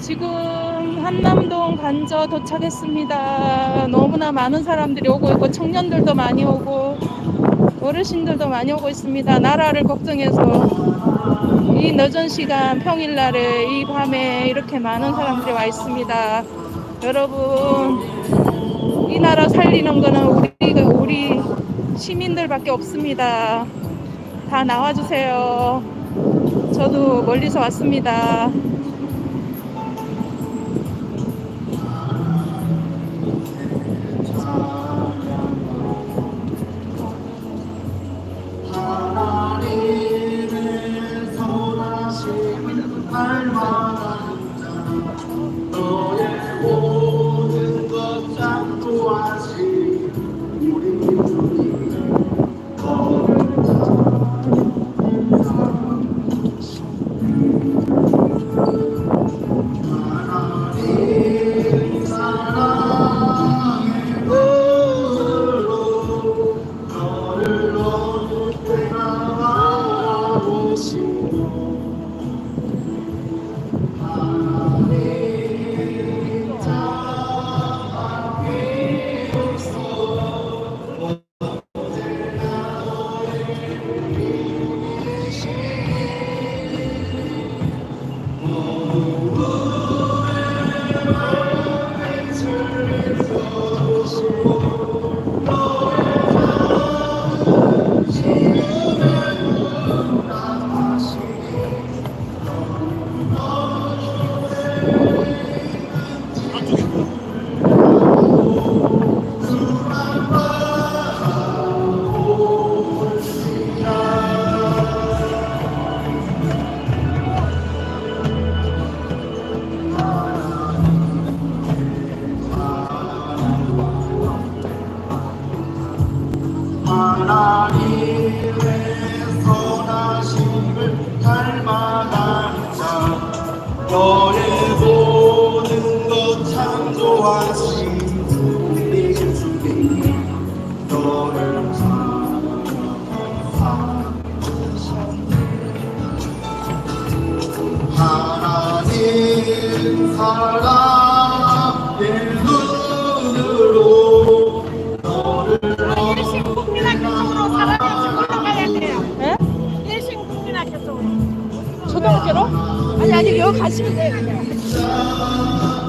지금 한남동 간저 도착했습니다. 너무나 많은 사람들이 오고 있고 청년들도 많이 오고 어르신들도 많이 오고 있습니다. 나라를 걱정해서 이 늦은 시간 평일날에 이 밤에 이렇게 많은 사람들이 와 있습니다. 여러분 이 나라 살리는 거는 우리가 우리 시민들밖에 없습니다. 다 나와주세요. 저도 멀리서 왔습니다. 선하심을 닮아가는 자 너의 모든 것 창조하신 100번째로? 아니, 아니, 여기 가시면 돼요, 그냥.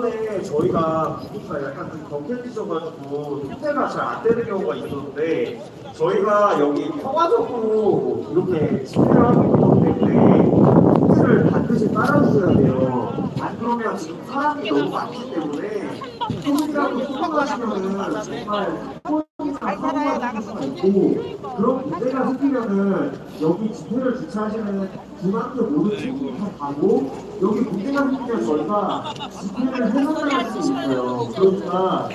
전에 저희가 구독가 약간 좀 격해지셔가지고 호텔가 잘 안 되는 경우가 있었는데 저희가 여기 평화적으로 이렇게 집회를 하고 있기 때문에 지폐를 반드시 깔아주셔야 돼요. 안 그러면 지금 사람이 너무 많기 때문에 손이라도 소통하시면은 정말 사고가 있고 그런 문제가 생기면은 여기 지폐를 주차하시면 중학교 모든 친구들 다 가고 여기 생기면 저희가 지폐를 해석할 수 있어요. 그러니까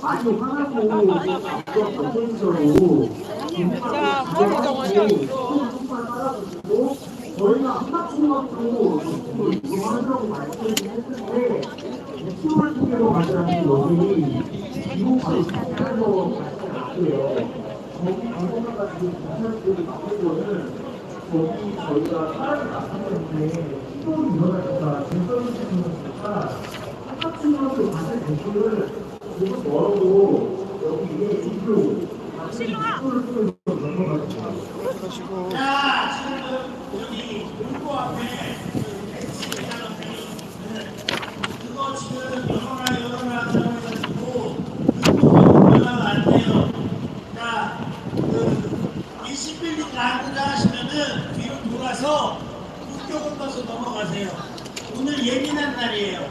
많이 화나고 어떤 경쟁적으로 자, 허리정원이요. 깔아주시고 저희가 한박초등학교 정도 이용하려고 말씀을 했는데 키움을 통해서 가져가는 여기 이후 바로 시작해서 갈게요. 거기 방송을 가지고 경찰들이 맡은 거는 거기 저희가 사람이 때문에 시도를 일어나니까 지키니까 한박초등학교 가는 대표를 조금 멀어도 여기 위에 인표 같이 인표를 통해서 넘어가죠. 그거 지금 영어나 영어나 들어가지고 그거 안 돼요. 자, 그 20빌딩 라운드 하시면은 뒤로 돌아서 국교 건너서 넘어가세요. 오늘 예민한 날이에요.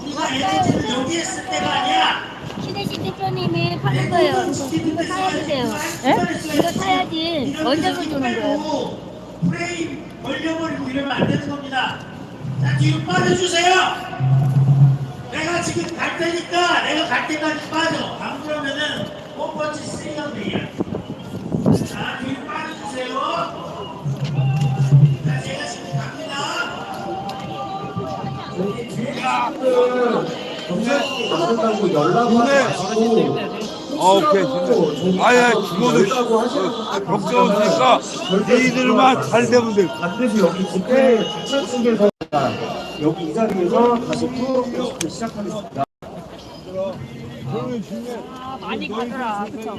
우리가 에너지를 여기 했을 때가 아니야. 신혜식 대표님이 파는 거예요. 이거 사야 돼요. 이거 사야지. 언제서 주는 거예요? 프레임 벌려버리고 이러면 안 되는 겁니다. 자, 뒤로 빠져주세요. 내가 지금 갈 테니까 내가 갈 때까지 빠져. 안 그러면은 만든다고 연락을 하시고 아, 오케이. 아예 죽어도 어, 걱정 없으니까 니들만 잘 되면 돼. 반드시 여기 집회 주차 측에서 여기 이 자리에서 다시 프로 뮤직을 시작하겠습니다. 많이 가더라. 그쵸?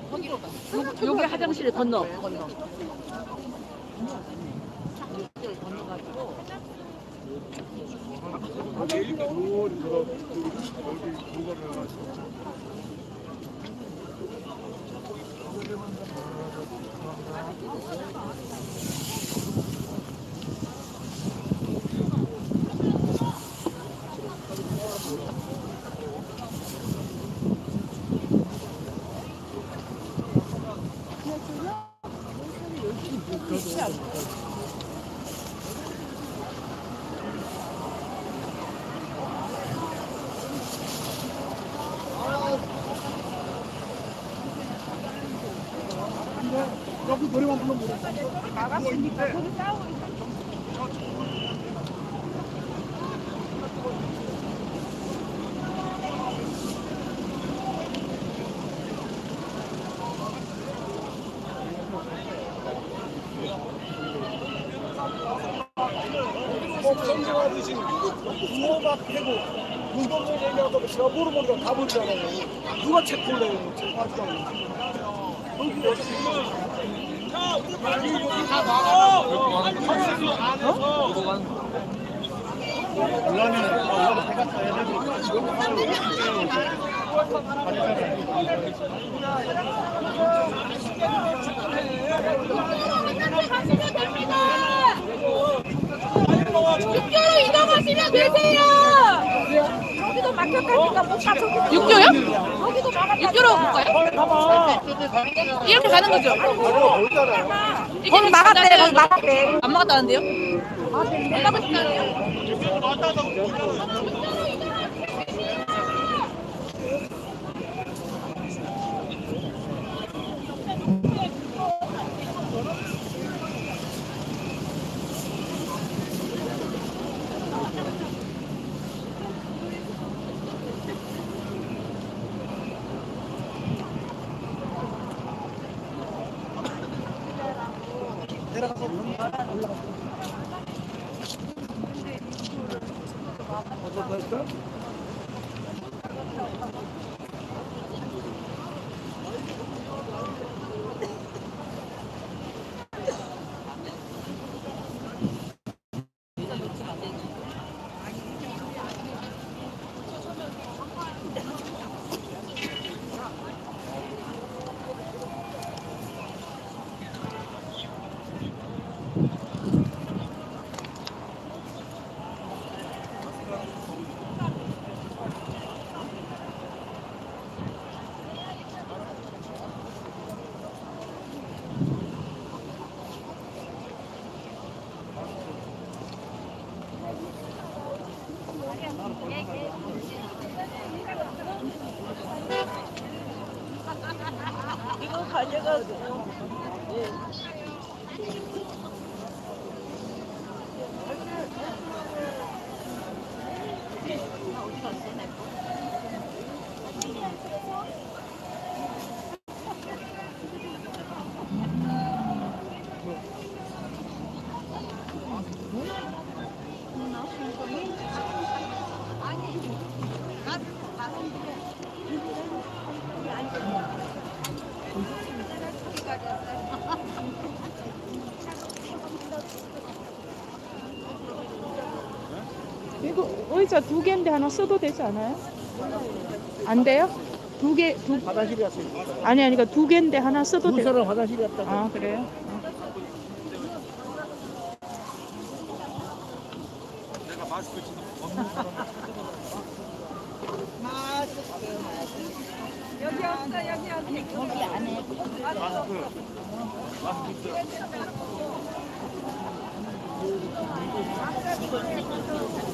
가. 여기 화장실에 건너. 건너. 성공하듯이 부어막 해고 운동을 얘기하고 제가 모르모르가 가버리잖아요. 누가 체크를 해요? 어디 안에서. 육교로 이동하시면 되세요. 여기도 막혔다니까 못 가. 저기. 육교요? 여기도 막았다. 육교로 볼까요? 이렇게 가는 거죠? 거기 막았대, 거기 막았대. 안 막았다는데요? 연락하셨다는데요? 올라갔어. 이거 의자 두 개인데 하나 써도 되지 않아요? 안 돼요? 두 개, 두, 화장실에 갔어요. 아니, 아니, 그러니까 두 개인데 하나 써도 두 돼요? 사람 화장실에 갔다. 아, 그래요?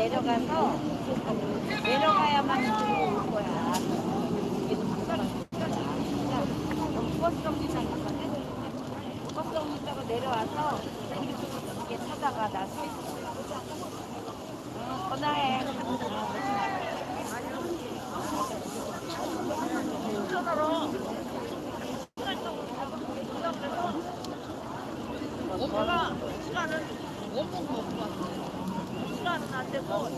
내려가서 내려가야만 का दस पता 엄마가 시간을 못 먹고 시간은 안 되고.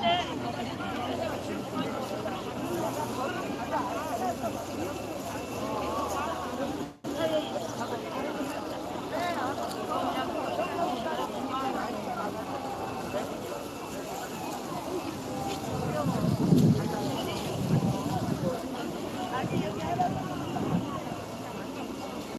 day.